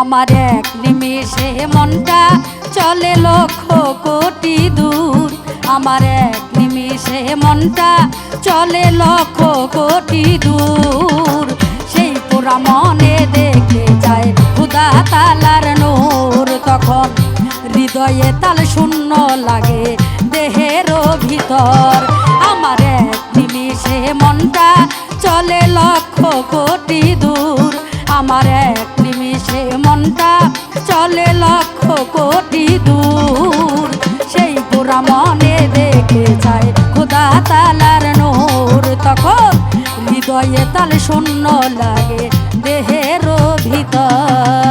আমার এক নিমেষে মনটা চলে লক্ষ কোটি দূর। আমার এক নিমেষে মনটা চলে লক্ষ কোটি দূর। সেই পুরা মনে দেখে যায় খুদা তালার নূর। তখন হৃদয়ে তাল শূন্য লাগে দেহের ভিতর। আমার এক নিমিষে মনটা চলে লক্ষ কোটি দূর। আমার এক মনটা চলে লক্ষ কোটি দূর। সেই পুরা মনে দেখে যায় খোদা তালার নোর। তখন হৃদয়ে তাল শূন্য লাগে দেহের ভিতর।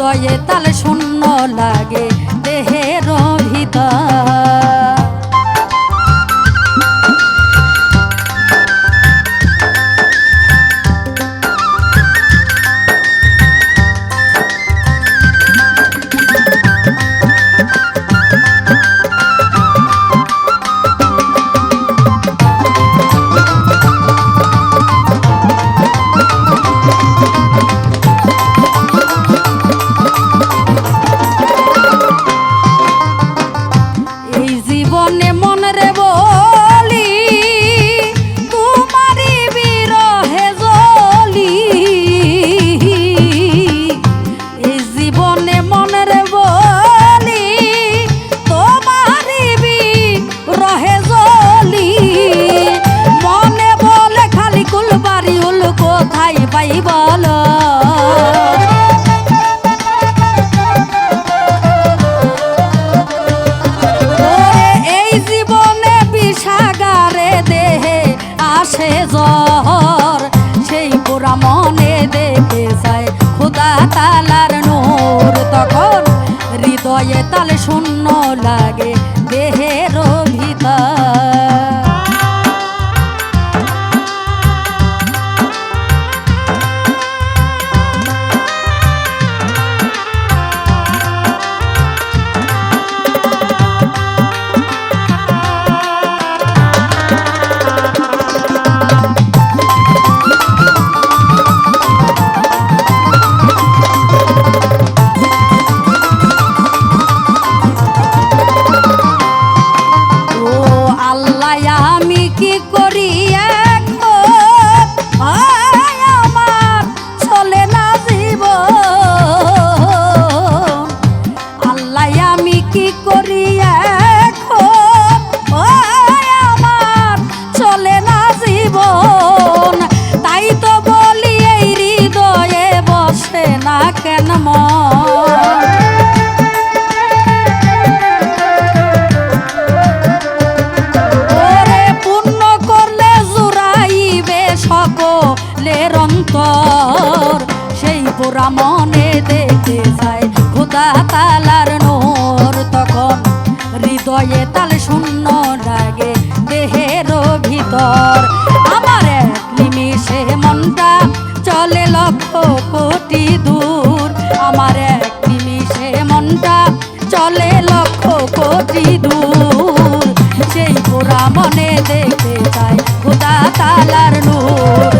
হৃদয়ে তাহলে শূন্য লাগে। পাই বলো। এই জীবনে বিষাগারে দেহে আসে জ্বর। সেই পুরা মনে দেখে যায় খুদা তালার নূর। তখন হৃদয়ে তাল শূন্য লাগে। সকলের অন্তর সেই পুরা মনে দেখে যায় খুদা তালার নোর। তখন হৃদয়ে তাল শূন্য লাগে দেহের ভিতর। আমার এক নিমিষে মনটা চলে লক্ষ কোটি দূর। আমার এক নিমিষে মনটা চলে লক্ষ কোটি দূর। সেই পুরা মনে দেখতে চাই খোদা তালার নূর।